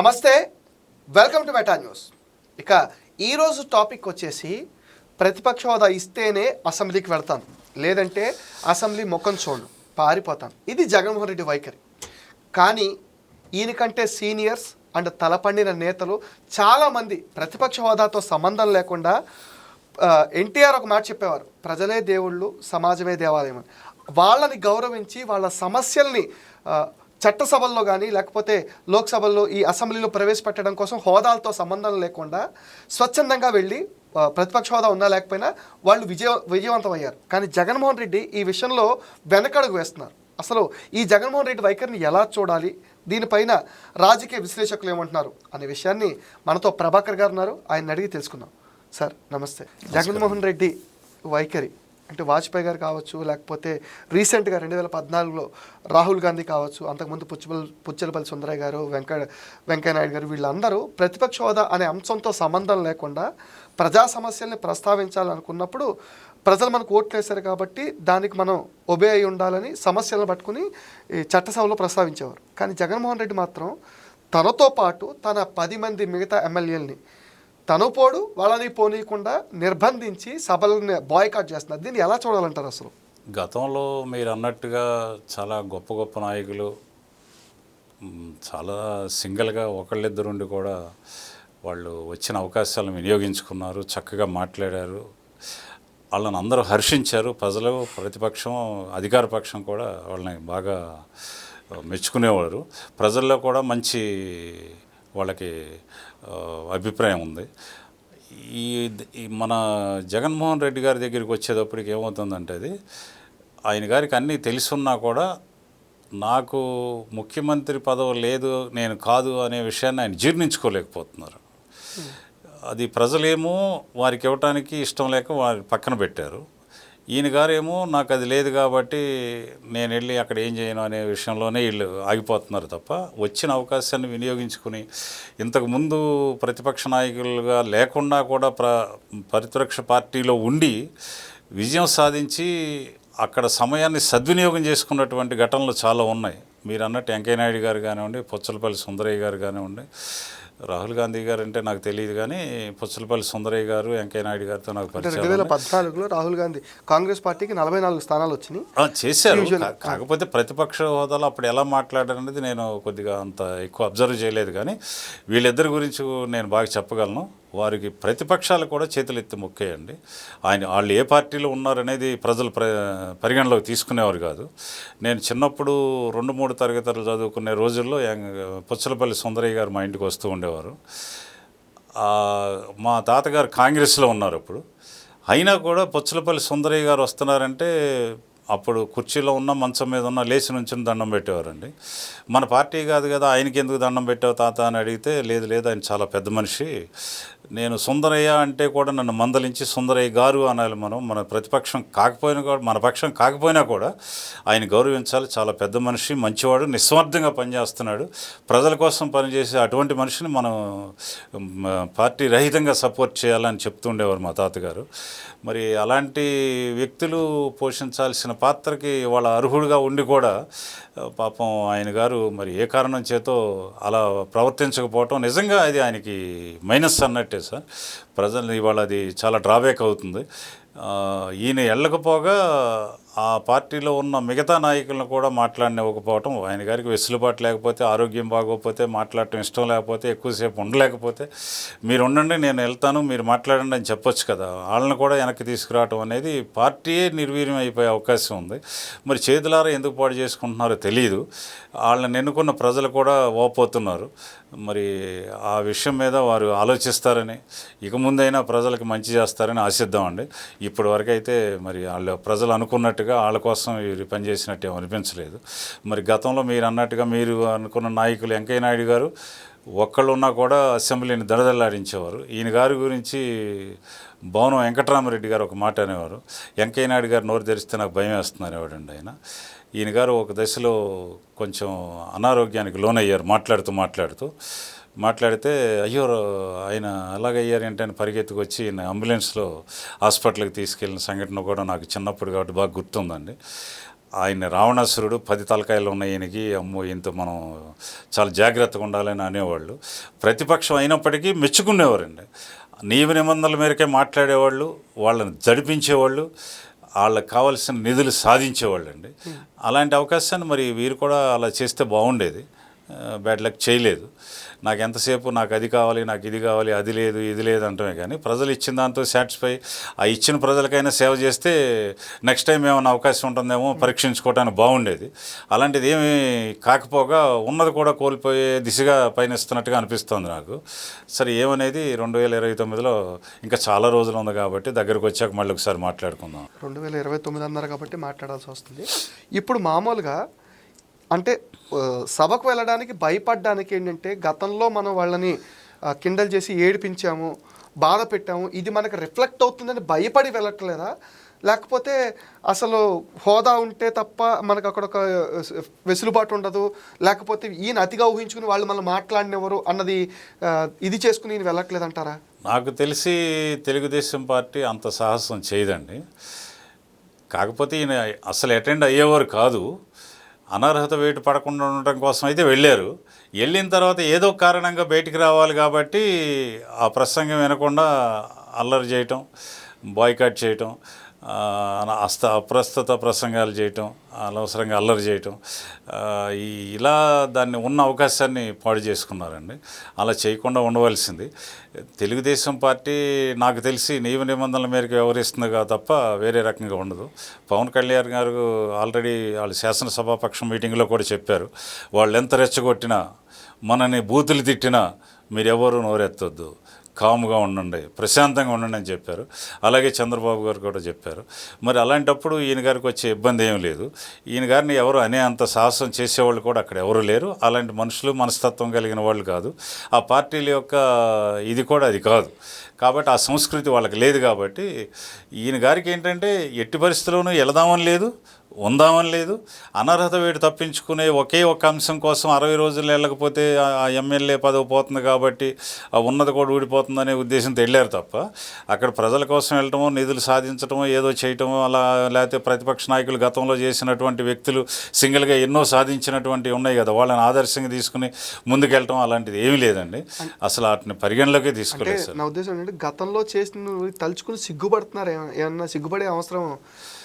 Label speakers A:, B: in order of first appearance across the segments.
A: నమస్తే welcome to meta news. ఇక ఈరోజు టాపిక్ వచ్చేసి ప్రతిపక్ష హోదా ఇస్తేనే అసెంబ్లీకి వెళ్తాను లేదంటే అసెంబ్లీ ముఖం చూడు పారిపోతాను ఇది జగన్మోహన్ రెడ్డి వైఖరి. కానీ ఈయనకంటే సీనియర్స్ అండ్ తలపండిన నేతలు చాలామంది ప్రతిపక్ష హోదాతో సంబంధం లేకుండా ఎన్టీఆర్ ఒక మాట చెప్పేవారు ప్రజలే దేవుళ్ళు సమాజమే దేవాలయం అని. వాళ్ళని గౌరవించి వాళ్ళ సమస్యల్ని చట్టసభల్లో కానీ లేకపోతే లోక్సభల్లో ఈ అసెంబ్లీలో ప్రవేశపెట్టడం కోసం హోదాలతో సంబంధం లేకుండా స్వచ్ఛందంగా వెళ్ళి ప్రతిపక్ష హోదా ఉన్నా లేకపోయినా వాళ్ళు విజయ విజయవంతం అయ్యారు కానీ జగన్మోహన్ రెడ్డి ఈ విషయంలో వెనకడుగు వేస్తున్నారు. అసలు ఈ జగన్మోహన్ రెడ్డి వైఖరిని ఎలా చూడాలి? దీనిపైన రాజకీయ విశ్లేషకులు ఏమంటున్నారు? అనే విషయాన్ని మనతో ప్రభాకర్ గారు ఉన్నారు. ఆయన అడిగి తెలుసుకుందాం. సార్ నమస్తే. జగన్మోహన్ రెడ్డి వైఖరి. అంటే వాజ్పేయి గారు కావచ్చు లేకపోతే రీసెంట్గా రెండు వేల పద్నాలుగులో రాహుల్ గాంధీ కావచ్చు అంతకుముందు పుచ్చపల్ పుచ్చలపల్లి సుందరయ్య గారు వెంకట వెంకయ్యనాయుడు గారు వీళ్ళందరూ ప్రతిపక్ష హోదా అనే అంశంతో సంబంధం లేకుండా ప్రజా సమస్యల్ని ప్రస్తావించాలనుకున్నప్పుడు ప్రజలు మనకు ఓట్లు వేశారు కాబట్టి దానికి మనం ఒబే అయి ఉండాలని సమస్యలను పట్టుకుని ఈ చట్టసభలో ప్రస్తావించేవారు. కానీ జగన్మోహన్ రెడ్డి మాత్రం తనతో పాటు తన పది మంది మిగతా ఎమ్మెల్యేలని తను పోడు వాళ్ళని పోనీయకుండా నిర్బంధించి సభలను బాయ్కాట్ చేస్తున్నారు. దీన్ని ఎలా చూడాలంటారు అసలు?
B: గతంలో మీరు అన్నట్టుగా చాలా గొప్ప గొప్ప నాయకులు చాలా సింగిల్గా ఒకళ్ళిద్దరుండి కూడా వాళ్ళు వచ్చిన అవకాశాలను వినియోగించుకున్నారు చక్కగా మాట్లాడారు. వాళ్ళని అందరూ హర్షించారు. ప్రజలు ప్రతిపక్షం అధికార పక్షం కూడా వాళ్ళని బాగా మెచ్చుకునేవారు. ప్రజల్లో కూడా మంచి వాళ్ళకి అభిప్రాయం ఉంది. ఈ మన జగన్మోహన్ రెడ్డి గారి దగ్గరికి వచ్చేటప్పటికి ఏమవుతుందంటే అది ఆయన గారికి అన్నీ తెలుసున్నా కూడా నాకు ముఖ్యమంత్రి పదవి లేదు నేను కాదు అనే విషయాన్ని ఆయన జీర్ణించుకోలేకపోతున్నారు. అది ప్రజలేమో వారికి ఇవ్వటానికి ఇష్టం లేక వారి పక్కన పెట్టారు. ఈయన గారేమో నాకు అది లేదు కాబట్టి నేను వెళ్ళి అక్కడ ఏం చేయను అనే విషయంలోనే వీళ్ళు ఆగిపోతున్నారు తప్ప వచ్చిన అవకాశాన్ని వినియోగించుకుని ఇంతకుముందు ప్రతిపక్ష నాయకులుగా లేకుండా కూడా ప్ర ప్రతిపక్ష పార్టీలో ఉండి విజయం సాధించి అక్కడ సమయాన్ని సద్వినియోగం చేసుకున్నటువంటి ఘటనలు చాలా ఉన్నాయి. మీరు అన్నట్టు వెంకయ్యనాయుడు గారు కానివ్వండి పుచ్చలపల్లి సుందరయ్య గారు కానివ్వండి రాహుల్ గాంధీ గారు అంటే నాకు తెలియదు కానీ పుచ్చలపల్లి సుందరయ్య గారు వెంకయ్య నాయుడు గారితో నాకు పరిచయం
A: రెండు వేల పద్నాలుగులో రాహుల్ గాంధీ కాంగ్రెస్ పార్టీకి నలభై నాలుగు స్థానాలు వచ్చినాయి.
B: చేశారు. కాకపోతే ప్రతిపక్ష హోదాలో అప్పుడు ఎలా మాట్లాడారు అనేది నేను కొద్దిగా అంత ఎక్కువ అబ్జర్వ్ చేయలేదు కానీ వీళ్ళిద్దరి గురించి నేను బాగా చెప్పగలను. వారికి ప్రతిపక్షాలు కూడా చేతులెత్తి మొక్కేయండి. ఆయన వాళ్ళు ఏ పార్టీలో ఉన్నారనేది ప్రజలు ప్ర పరిగణలోకి తీసుకునేవారు కాదు. నేను చిన్నప్పుడు రెండు మూడు తరగతులు చదువుకునే రోజుల్లో పుచ్చలపల్లి సుందరయ్య గారు మా ఇంటికి వస్తూ ఉండేవారు. మా తాతగారు కాంగ్రెస్లో ఉన్నారు అప్పుడు. అయినా కూడా పుచ్చలపల్లి సుందరయ్య గారు వస్తున్నారంటే అప్పుడు కుర్చీలో ఉన్న మంచం మీద ఉన్న లేచి నుంచి దండం పెట్టేవారండి. మన పార్టీ కాదు కదా ఆయనకి ఎందుకు దండం పెట్టావు తాత అని అడిగితే లేదు లేదు ఆయన చాలా పెద్ద మనిషి. నేను సుందరయ్య అంటే కూడా నన్ను మందలించి సుందరయ్య గారు అనాలి మనం మన ప్రతిపక్షం కాకపోయినా కూడా మన పక్షం కాకపోయినా కూడా ఆయన గౌరవించాలి. చాలా పెద్ద మనిషి మంచివాడు నిస్వార్థంగా పనిచేస్తున్నాడు. ప్రజల కోసం పనిచేసే అటువంటి మనిషిని మనం పార్టీ రహితంగా సపోర్ట్ చేయాలని చెప్తుండేవారు మా తాతగారు. మరి అలాంటి వ్యక్తులు పోషించాల్సిన పాత్రకి వాళ్ళ అర్హుడుగా ఉండి కూడా పాపం ఆయన గారు మరి ఏ కారణం చేతో అలా ప్రవర్తించకపోవటం నిజంగా అది ఆయనకి మైనస్ అన్నట్టే సార్. ప్రజలు ఇవాళ అది చాలా డ్రాబ్యాక్ అవుతుంది. ఈయన వెళ్ళకపోగా ఆ పార్టీలో ఉన్న మిగతా నాయకులను కూడా మాట్లాడినివ్వకపోవటం ఆయన గారికి వెసులుబాటు లేకపోతే ఆరోగ్యం బాగోకపోతే మాట్లాడటం ఇష్టం లేకపోతే ఎక్కువసేపు ఉండలేకపోతే మీరు ఉండండి నేను వెళ్తాను మీరు మాట్లాడండి అని చెప్పొచ్చు కదా. వాళ్ళని కూడా వెనక్కి తీసుకురావటం అనేది పార్టీయే నిర్వీర్యం అయిపోయే అవకాశం ఉంది. మరి చేతులారా ఎందుకు పాడు చేసుకుంటున్నారో తెలియదు వాళ్ళని ఎన్నుకున్న ప్రజలు కూడా ఓపోతున్నారు. మరి ఆ విషయం మీద వారు ఆలోచిస్తారని ఇక ముందైనా ప్రజలకు మంచి చేస్తారని ఆశిద్దామండి. ఇప్పటి వరకు అయితే మరి వాళ్ళు ప్రజలు అనుకున్నట్టుగా వాళ్ళ కోసం వీరు పనిచేసినట్టు ఏం అనిపించలేదు. మరి గతంలో మీరు అన్నట్టుగా మీరు అనుకున్న నాయకులు వెంకయ్య నాయుడు గారు ఒక్కళ్ళు ఉన్నా కూడా అసెంబ్లీని దడదల్లాడించేవారు ఈయన గారి గురించి భవనం వెంకటరామరెడ్డి గారు ఒక మాట అనేవారు. వెంకయ్య నాయుడు గారు నోరు తెరిస్తే నాకు భయం వేస్తుంది అనేవాడండి ఆయన. ఈయన గారు ఒక దశలో కొంచెం అనారోగ్యానికి లోనయ్యారు మాట్లాడుతూ మాట్లాడుతూ. మాట్లాడితే అయ్యో ఆయన అలాగయ్యారు ఏంటని పరిగెత్తుకు వచ్చి ఈయన అంబులెన్స్లో హాస్పిటల్కి తీసుకెళ్ళిన సంఘటన కూడా నాకు చిన్నప్పుడు కాబట్టి బాగా గుర్తుందండి. ఆయన రావణాసురుడు పది తలకాయలు ఉన్నాయి ఈయనకి అమ్మో ఇంత మనం చాలా జాగ్రత్తగా ఉండాలని అనేవాళ్ళు. ప్రతిపక్షం అయినప్పటికీ మెచ్చుకునేవారండి. నియమ నిబంధనల మేరకే మాట్లాడేవాళ్ళు వాళ్ళని జడిపించేవాళ్ళు వాళ్ళకి కావాల్సిన నిధులు సాధించేవాళ్ళు అండి అలాంటి అవకాశాన్ని మరి వీరు కూడా అలా చేస్తే బాగుండేది. బ్యాడ్ లక్ చేయలేదు. నాకు ఎంతసేపు నాకు అది కావాలి నాకు ఇది కావాలి అది లేదు ఇది లేదు అంటమే కానీ ప్రజలు ఇచ్చిన దాంతో సాటిస్ఫై ఆ ఇచ్చిన ప్రజలకైనా సేవ చేస్తే నెక్స్ట్ టైం ఏమైనా అవకాశం ఉంటుందేమో పరీక్షించుకోవడానికి బాగుండేది. అలాంటిది ఏమి కాకపోగా ఉన్నది కూడా కోల్పోయే దిశగా పయనిస్తున్నట్టుగా అనిపిస్తుంది నాకు. సరే ఏమనేది రెండు వేల ఇరవై తొమ్మిదిలో ఇంకా చాలా రోజులు ఉంది కాబట్టి దగ్గరకు వచ్చాక మళ్ళీ ఒకసారి మాట్లాడుకుందాం.
A: రెండు వేల ఇరవై తొమ్మిది అన్నారు కాబట్టి మాట్లాడాల్సి వస్తుంది. ఇప్పుడు మామూలుగా అంటే సభకు వెళ్ళడానికి భయపడడానికి ఏంటంటే గతంలో మనం వాళ్ళని కిండల్ చేసి ఏడిపించాము బాధ పెట్టాము ఇది మనకు రిఫ్లెక్ట్ అవుతుందని భయపడి వెళ్ళట్లేదా? లేకపోతే అసలు హోదా ఉంటే తప్ప మనకు అక్కడ ఒక వెసులుబాటు ఉండదు లేకపోతే ఈయన అతిగా ఊహించుకుని వాళ్ళు మనం మాట్లాడినెవరు అన్నది ఇది చేసుకుని ఈయన వెళ్ళట్లేదంటారా?
B: నాకు తెలిసి తెలుగుదేశం పార్టీ అంత సాహసం చేయదండి. కాకపోతే ఈయన అసలు అటెండ్ అయ్యేవారు కాదు. అనర్హత వేటు పడకుండా ఉండటం కోసం అయితే వెళ్ళారు. వెళ్ళిన తర్వాత ఏదో కారణంగా బయటికి రావాలి కాబట్టి ఆ ప్రసంగం వినకుండా అల్లరి చేయటం బాయ్కాట్ చేయటం అస్త అప్రస్తుత ప్రసంగాలు చేయటం అనవసరంగా అల్లరి చేయటం ఈ ఇలా దాన్ని ఉన్న అవకాశాన్ని పాడు చేసుకున్నారండి. అలా చేయకుండా ఉండవలసింది. తెలుగుదేశం పార్టీ నాకు తెలిసి నియమ నిబంధనల మేరకు వ్యవహరిస్తుందిగా తప్ప వేరే రకంగా ఉండదు. పవన్ కళ్యాణ్ గారు ఆల్రెడీ వాళ్ళు శాసనసభాపక్షం మీటింగ్లో కూడా చెప్పారు. వాళ్ళు ఎంత రెచ్చగొట్టినా మనని బూతులు తిట్టినా మీరెవరూ నోరెత్తొద్దు. కామ్గా ఉండండి ప్రశాంతంగా ఉండండి అని చెప్పారు. అలాగే చంద్రబాబు గారు కూడా చెప్పారు. మరి అలాంటప్పుడు ఈయన గారికి వచ్చే ఇబ్బంది ఏం లేదు. ఈయన గారిని ఎవరు అనే అంత సాహసం చేసేవాళ్ళు కూడా అక్కడ ఎవరు లేరు. అలాంటి మనుషులు మనస్తత్వం కలిగిన వాళ్ళు కాదు. ఆ పార్టీల యొక్క ఇది కూడా అది కాదు. కాబట్టి ఆ సంస్కృతి వాళ్ళకి లేదు కాబట్టి ఈయన గారికి ఏంటంటే ఎట్టి పరిస్థితుల్లోనూ వెళదామని లేదు ఉందామని లేదు. అనర్హత వేడి తప్పించుకునే ఒకే ఒక అంశం కోసం అరవై రోజులు వెళ్ళకపోతే ఆ- ఎమ్మెల్యే పదవి పోతుంది కాబట్టి ఆ ఉన్నది కూడా ఊడిపోతుందనే ఉద్దేశంతో వెళ్ళారు తప్ప అక్కడ ప్రజల కోసం వెళ్ళటమో నిధులు సాధించటమో ఏదో చేయటమో అలా లేకపోతే ప్రతిపక్ష నాయకులు గతంలో చేసినటువంటి వ్యక్తులు సింగిల్గా ఎన్నో సాధించినటువంటి ఉన్నాయి కదా. వాళ్ళని ఆదర్శంగా తీసుకుని ముందుకెళ్ళటం అలాంటిది ఏమీ లేదండి. అసలు వాటిని పరిగణలోకి తీసుకోలేదు సార్.
A: ఏంటంటే గతంలో చేసిన తలుచుకుని సిగ్గుపడుతున్నారు ఏమ- ఏమన్నా సిగ్గుపడే అవసరం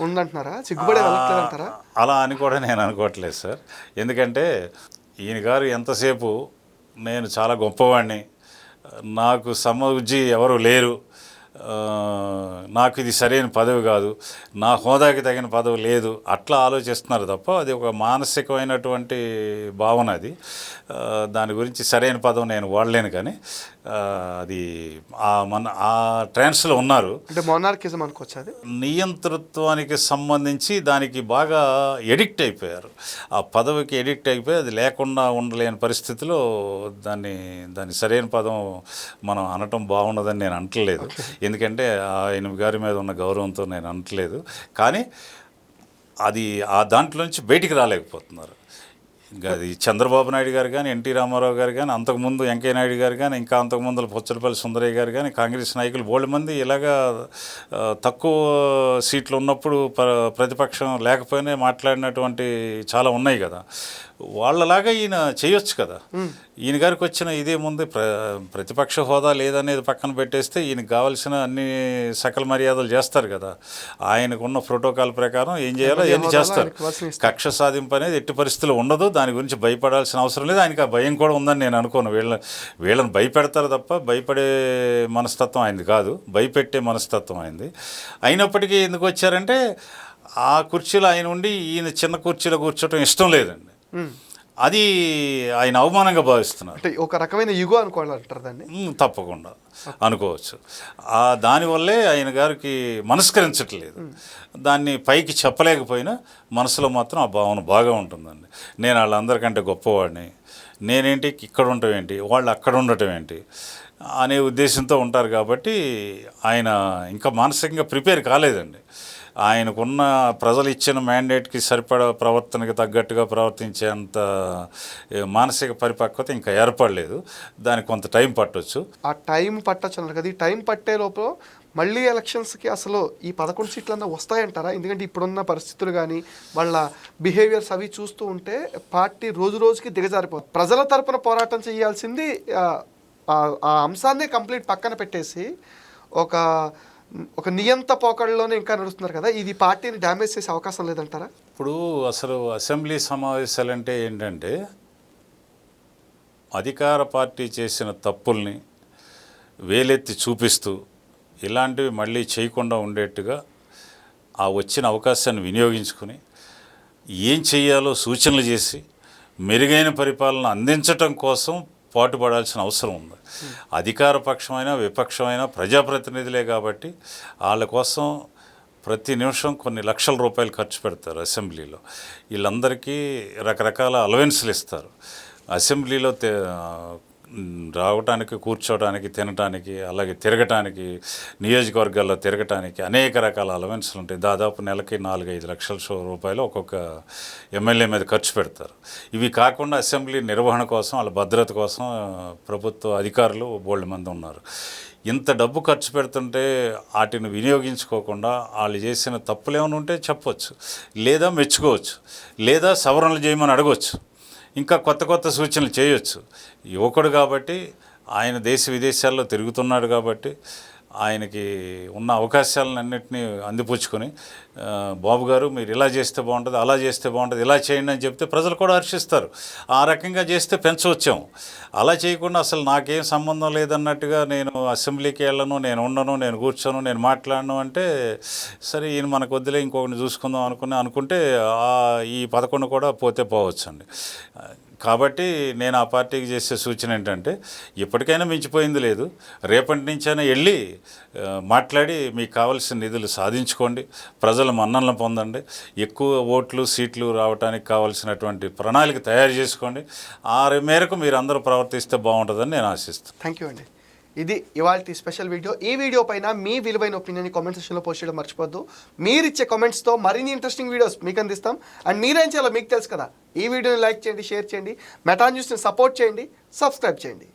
A: ఉందంటున్నారా? సిగ్గుపడే వెళ్ళట్లేదంటారా
B: అలా అని కూడా నేను అనుకోవట్లేదు సార్. ఎందుకంటే ఈయన గారు ఎంతసేపు నేను చాలా గొప్పవాడిని నాకు సమవుజ్జి ఎవరు లేరు. నాకు ఇది సరైన పదవి కాదు నా హోదాకి తగిన పదవి లేదు అట్లా ఆలోచిస్తున్నారు తప్ప అది ఒక మానసికమైనటువంటి భావన అది. దాని గురించి సరైన పదవి నేను వాడలేను కానీ అది ఆ మన ఆ ట్రాన్స్లో ఉన్నారు.
A: అంటే మొనార్కిజం అనుకోవచ్చు అది?
B: నియంతృత్వానికి సంబంధించి దానికి బాగా ఎడిక్ట్ అయిపోయారు. ఆ పదవికి ఎడిక్ట్ అయిపోయి అది లేకుండా ఉండలేని పరిస్థితిలో దాన్ని దాని సరైన పదం మనం అనటం బాగున్నదని నేను అంటలేదు. ఎందుకంటే ఆయన గారి మీద ఉన్న గౌరవంతో నేను అనట్లేదు. కానీ అది ఆ దాంట్లోంచి బయటికి రాలేకపోతున్నారు. ఇంకా అది చంద్రబాబు నాయుడు గారు కానీ ఎన్టీ రామారావు గారు కానీ అంతకుముందు వెంకయ్య నాయుడు గారు కానీ ఇంకా అంతకుముందు పుచ్చలపల్లి సుందరయ్య గారు కానీ కాంగ్రెస్ నాయకులు బోల్డ్ మంది ఇలాగా తక్కువ సీట్లు ఉన్నప్పుడు ప్ర- ప్రతిపక్షం లేకపోయినా మాట్లాడినటువంటి చాలా ఉన్నాయి కదా. వాళ్ళలాగా ఈయన చేయొచ్చు కదా. ఈయన గారికి వచ్చిన ఇదేముంది ప్ర ప్రతిపక్ష హోదా లేదనేది పక్కన పెట్టేస్తే ఈయనకు కావాల్సిన అన్ని సకల మర్యాదలు చేస్తారు కదా. ఆయనకున్న ప్రోటోకాల్ ప్రకారం ఏం చేయాలో
A: హోదాలో
B: చేస్తారు. కక్ష సాధింపు అనేది ఎట్టి పరిస్థితుల్లో ఉండదు. దాని గురించి భయపడాల్సిన అవసరం లేదు. ఆయనకి ఆ భయం కూడా ఉందని నేను అనుకోను. వీళ్ళ వీళ్ళని భయపెడతారు తప్ప భయపడే మనస్తత్వం ఆయనది కాదు. భయపెట్టే మనస్తత్వం అయింది అయినప్పటికీ ఎందుకు వచ్చారంటే ఆ కుర్చీలో ఆయన ఉండి ఈయన చిన్న కుర్చీలో కూర్చోవటం ఇష్టం లేదండి. అది ఆయన అవమానంగా భావిస్తున్నారు.
A: అంటే ఒక రకమైన యుగో అనుకోవాలంటారు దాన్ని?
B: తప్పకుండా అనుకోవచ్చు. ఆ దానివల్లే ఆయన గారికి మనస్కరించట్లేదు. దాన్ని పైకి చెప్పలేకపోయినా మనసులో మాత్రం ఆ భావన బాగా ఉంటుందండి. నేను వాళ్ళందరికంటే గొప్పవాడిని. నేనేంటి ఇక్కడ ఉండటం ఏంటి వాళ్ళు అక్కడ ఉండటం ఏంటి అనే ఉద్దేశంతో ఉంటారు కాబట్టి ఆయన ఇంకా మానసికంగా ప్రిపేర్ కాలేదండి. ఆయనకున్న ప్రజలు ఇచ్చిన మ్యాండేట్కి సరిపడా ప్రవర్తనకి తగ్గట్టుగా ప్రవర్తించేంత మానసిక పరిపక్వత ఇంకా ఏర్పడలేదు. దానికి కొంత టైం పట్టొచ్చు.
A: ఆ టైం పట్టచ్చు అన్నారు కదా. ఈ టైం పట్టే లోపల మళ్ళీ ఎలక్షన్స్కి అసలు ఈ పదకొండు సీట్లన్నా వస్తాయంటారా? ఎందుకంటే ఇప్పుడున్న పరిస్థితులు కానీ వాళ్ళ బిహేవియర్స్ అవి చూస్తూ ఉంటే పార్టీ రోజు రోజుకి దిగజారిపోతుంది ప్రజల తరపున పోరాటం చేయాల్సింది ఆ, అంశాన్ని ఆ అంశాన్నే కంప్లీట్ పక్కన పెట్టేసి ఒక ఒక నియంత పోకడలోనే ఇంకా నడుస్తున్నారు కదా? ఇది పార్టీని డ్యామేజ్ చేసే అవకాశం లేదంటారా?
B: ఇప్పుడు అసలు అసెంబ్లీ సమావేశాలు అంటే ఏంటంటే అధికార పార్టీ చేసిన తప్పుల్ని వేలెత్తి చూపిస్తూ ఇలాంటివి మళ్ళీ చేయకుండా ఉండేట్టుగా ఆ వచ్చిన అవకాశాన్ని వినియోగించుకుని ఏం చేయాలో సూచనలు చేసి మెరుగైన పరిపాలన అందించటం కోసం పాటుపడాల్సిన అవసరం ఉంది. అధికార పక్షమైన విపక్షమైన ప్రజాప్రతినిధులే కాబట్టి వాళ్ళ కోసం ప్రతి నిమిషం కొన్ని లక్షల రూపాయలు ఖర్చు పెడతారు అసెంబ్లీలో. వీళ్ళందరికీ రకరకాల అలవెన్స్లు ఇస్తారు. అసెంబ్లీలో రావటానికి కూర్చోవడానికి తినటానికి అలాగే తిరగటానికి నియోజకవర్గాల్లో తిరగటానికి అనేక రకాల అలవెన్స్లు ఉంటాయి. దాదాపు నెలకి నాలుగైదు లక్షల షో- రూపాయలు ఒక్కొక్క ఎమ్మెల్యే మీద ఖర్చు పెడతారు. ఇవి కాకుండా అసెంబ్లీ నిర్వహణ కోసం వాళ్ళ భద్రత కోసం ప్రభుత్వ అధికారులు బోల్డ్ మంది ఉన్నారు. ఇంత డబ్బు ఖర్చు పెడుతుంటే వాటిని వినియోగించుకోకుండా వాళ్ళు చేసిన తప్పులు ఏమైనా ఉంటే చెప్పవచ్చు లేదా మెచ్చుకోవచ్చు. లేదా సవరణలు చేయమని అడగవచ్చు ఇంకా కొత్త కొత్త సూచనలు చేయొచ్చు. యువకుడు కాబట్టి ఆయన దేశ విదేశాల్లో తిరుగుతున్నాడు కాబట్టి ఆయనకి ఉన్న అవకాశాలన్నింటినీ అందిపుచ్చుకొని బాబు గారు మీరు ఇలా చేస్తే బాగుంటుంది అలా చేస్తే బాగుంటుంది ఇలా చేయండి అని చెప్తే ప్రజలు కూడా హర్షిస్తారు. ఆ రకంగా చేస్తే పెంచవచ్చాము అలా చేయకుండా అసలు నాకేం సంబంధం లేదన్నట్టుగా నేను అసెంబ్లీకి వెళ్ళను నేను ఉండను నేను కూర్చోను నేను మాట్లాడను అంటే సరే ఈయన మనకు వద్దులే ఇంకొకరిని చూసుకుందాం అనుకుని అనుకుంటే ఈ పదకొండు కూడా పోతే పోవచ్చండి. కాబట్టి నేను ఆ పార్టీకి చేసే సూచన ఏంటంటే ఇప్పటికైనా మించిపోయింది లేదు. రేపటి నుంచైనా వెళ్ళి మాట్లాడి మీకు కావాల్సిన నిధులు సాధించుకోండి. ప్రజల మన్నలను పొందండి. ఎక్కువ ఓట్లు సీట్లు రావడానికి కావాల్సినటువంటి ప్రణాళిక తయారు చేసుకోండి. ఆ మేరకు మీరు అందరూ ప్రవర్తిస్తే బాగుంటుందని నేను ఆశిస్తాను
A: థ్యాంక్ యూ అండి. ఇది ఇవాళ స్పెషల్ వీడియో ఈ వీడియో పైన మీ విలువైన ఒపీనియన్ కామెంట్ సెక్షన్లో పోస్ట్ చేయడం మర్చిపోద్దు మీరు ఇచ్చే కామెంట్స్తో మరిన్ని ఇంట్రెస్టింగ్ వీడియోస్ మీకు అందిస్తాం. అండ్ మీరేం చేయాలో మీకు తెలుసు కదా. ఈ వీడియోని లైక్ చేయండి షేర్ చేయండి. మెటా న్యూస్ని సపోర్ట్ చేయండి సబ్స్క్రైబ్ చేయండి.